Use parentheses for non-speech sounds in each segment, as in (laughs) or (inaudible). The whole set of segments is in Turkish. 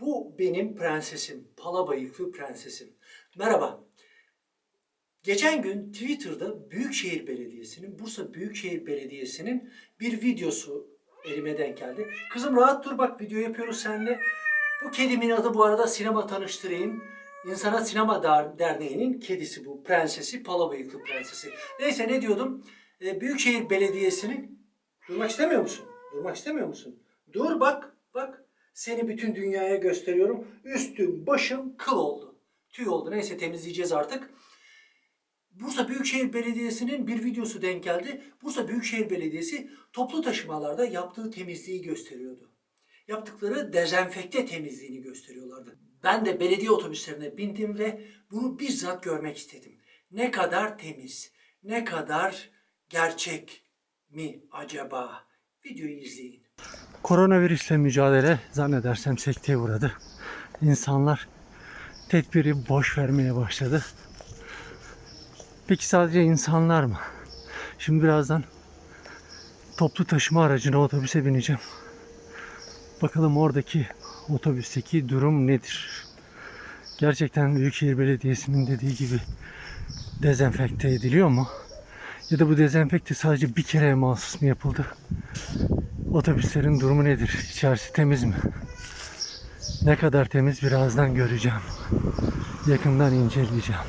Bu benim prensesim, pala bıyıklı prensesim. Merhaba. Geçen gün Twitter'da Büyükşehir Belediyesi'nin, Bursa Büyükşehir Belediyesi'nin bir videosu elime denk geldi. Kızım rahat dur bak video yapıyoruz seninle. Bu kedimin adı bu arada sinema tanıştırayım. İnsana Sinema Der- Derneği'nin kedisi bu. Prensesi, pala bıyıklı prensesi. Neyse ne diyordum? Ee, Büyükşehir Belediyesi'nin... Durmak istemiyor musun? Durmak istemiyor musun? Dur bak, bak. Seni bütün dünyaya gösteriyorum. Üstüm, başım kıl oldu. Tüy oldu. Neyse temizleyeceğiz artık. Bursa Büyükşehir Belediyesi'nin bir videosu denk geldi. Bursa Büyükşehir Belediyesi toplu taşımalarda yaptığı temizliği gösteriyordu. Yaptıkları dezenfekte temizliğini gösteriyorlardı. Ben de belediye otobüslerine bindim ve bunu bizzat görmek istedim. Ne kadar temiz, ne kadar gerçek mi acaba? Videoyu izleyin. Koronavirüsle mücadele zannedersem sekteye uğradı. İnsanlar tedbiri boş vermeye başladı. Peki sadece insanlar mı? Şimdi birazdan toplu taşıma aracına otobüse bineceğim. Bakalım oradaki otobüsteki durum nedir? Gerçekten Büyükşehir Belediyesi'nin dediği gibi dezenfekte ediliyor mu? Ya da bu dezenfekte sadece bir kere mahsus mu yapıldı? Otobüslerin durumu nedir? İçerisi temiz mi? Ne kadar temiz birazdan göreceğim. Yakından inceleyeceğim.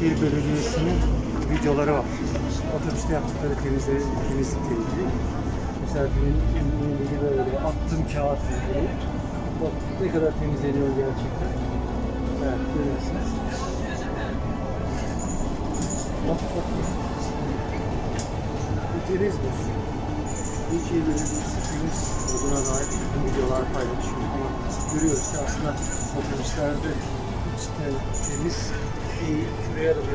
Büyükşehir Belediyesi'nin videoları var. Otobüste yaptıkları temizlik, temizlikle ilgili. Mesela benim ilgili böyle attım kağıt ilgili. Bak ne kadar temizleniyor gerçekten. Evet görüyorsunuz. Bak bak. Bu temiz bu. Büyükşehir Belediyesi temiz olduğuna dair videolar paylaşıyor. Görüyoruz ki aslında otobüslerde de temiz değil. Şuraya da bir.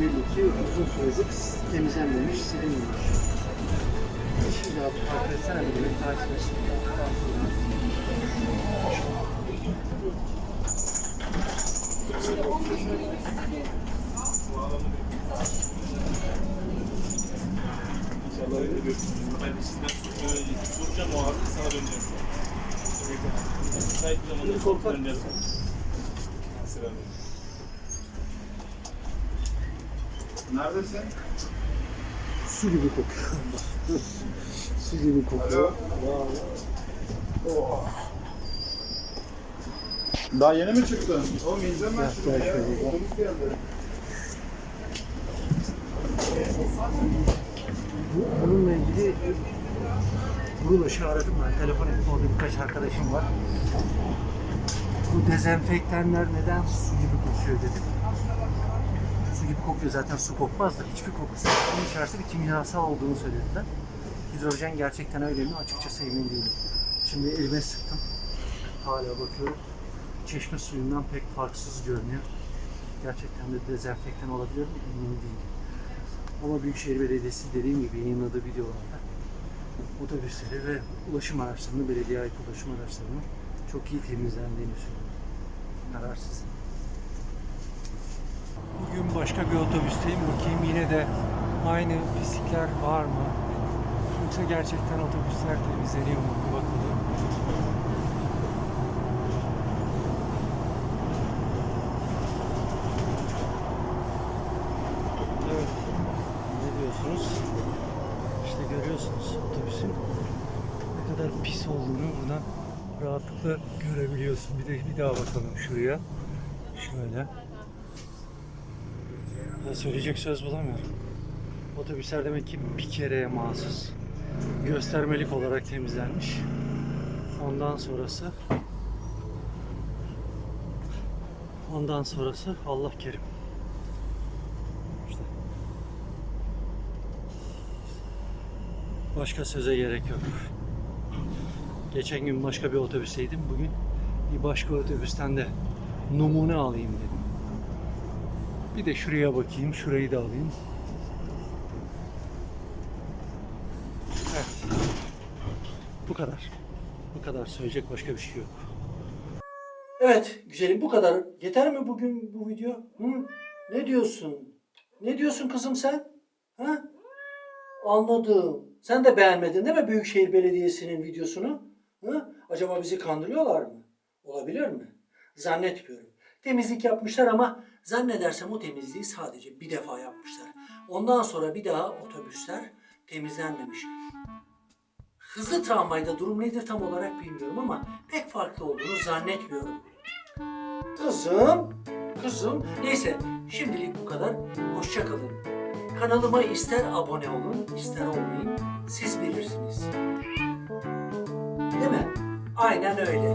Belli ki uzun süredir temizlenmemiş, silinmemiş. Şimdi abi takip etsene bir de takip etsin. İnşallah öyle görüşürüz. Ben de sizden soracağım o abi sana döneceğim. Müsait bir zamanda korkak. döneceğiz. Selam. Neredesin? Su gibi kokuyor. (laughs) Su gibi kokuyor. Daha yeni mi çıktın? Oğlum ineceğim ben şuraya. şöyle, gel. Otobüs geldi. Bu, bununla ilgili Ruloş'u aradım ben. Telefon ettim. Orada birkaç arkadaşım var. Bu dezenfektanlar neden su gibi kokuyor dedim. Su gibi kokuyor. Zaten su kokmaz da hiçbir kokusu yok. Bunun içerisinde bir kimyasal olduğunu söylediler. Hidrojen gerçekten öyle mi? Açıkçası emin değilim. Şimdi elime sıktım. Hala bakıyorum. Çeşme suyundan pek farksız görünüyor. Gerçekten de dezenfektan olabilir mi? Emin değilim. Ama Büyükşehir Belediyesi dediğim gibi yayınladığı videolarda otobüsleri ve ulaşım araçlarını, belediye ait ulaşım araçlarını çok iyi temizlendiğini söylüyor. Karar sizin. Bugün başka bir otobüsteyim. Bakayım yine de aynı pislikler var mı? Yoksa gerçekten otobüsler temizleniyor mu? Bir bakalım. Evet. Ne diyorsunuz? Görüyorsunuz otobüsün ne kadar pis olduğunu buradan rahatlıkla görebiliyorsun. Bir de bir daha bakalım şuraya. Şöyle. Ya söyleyecek söz bulamıyorum. Otobüsler demek ki bir kereye mahsus. Göstermelik olarak temizlenmiş. Ondan sonrası Ondan sonrası Allah kerim. Başka söze gerek yok. Geçen gün başka bir otobüsteydim. Bugün bir başka otobüsten de numune alayım dedim. Bir de şuraya bakayım, şurayı da alayım. Evet. Bu kadar. Bu kadar söyleyecek başka bir şey yok. Evet güzelim bu kadar. Yeter mi bugün bu video? Hı? Ne diyorsun? Ne diyorsun kızım sen? Ha? Anladım. Sen de beğenmedin değil mi Büyükşehir Belediyesi'nin videosunu? Hı? Acaba bizi kandırıyorlar mı? Olabilir mi? Zannetmiyorum. Temizlik yapmışlar ama zannedersem o temizliği sadece bir defa yapmışlar. Ondan sonra bir daha otobüsler temizlenmemiş. Hızlı tramvayda durum nedir tam olarak bilmiyorum ama pek farklı olduğunu zannetmiyorum. Kızım, kızım. Neyse şimdilik bu kadar. Hoşça kalın. Kanalıma ister abone olun, ister olmayın. Siz bilirsiniz. Değil mi? Aynen öyle.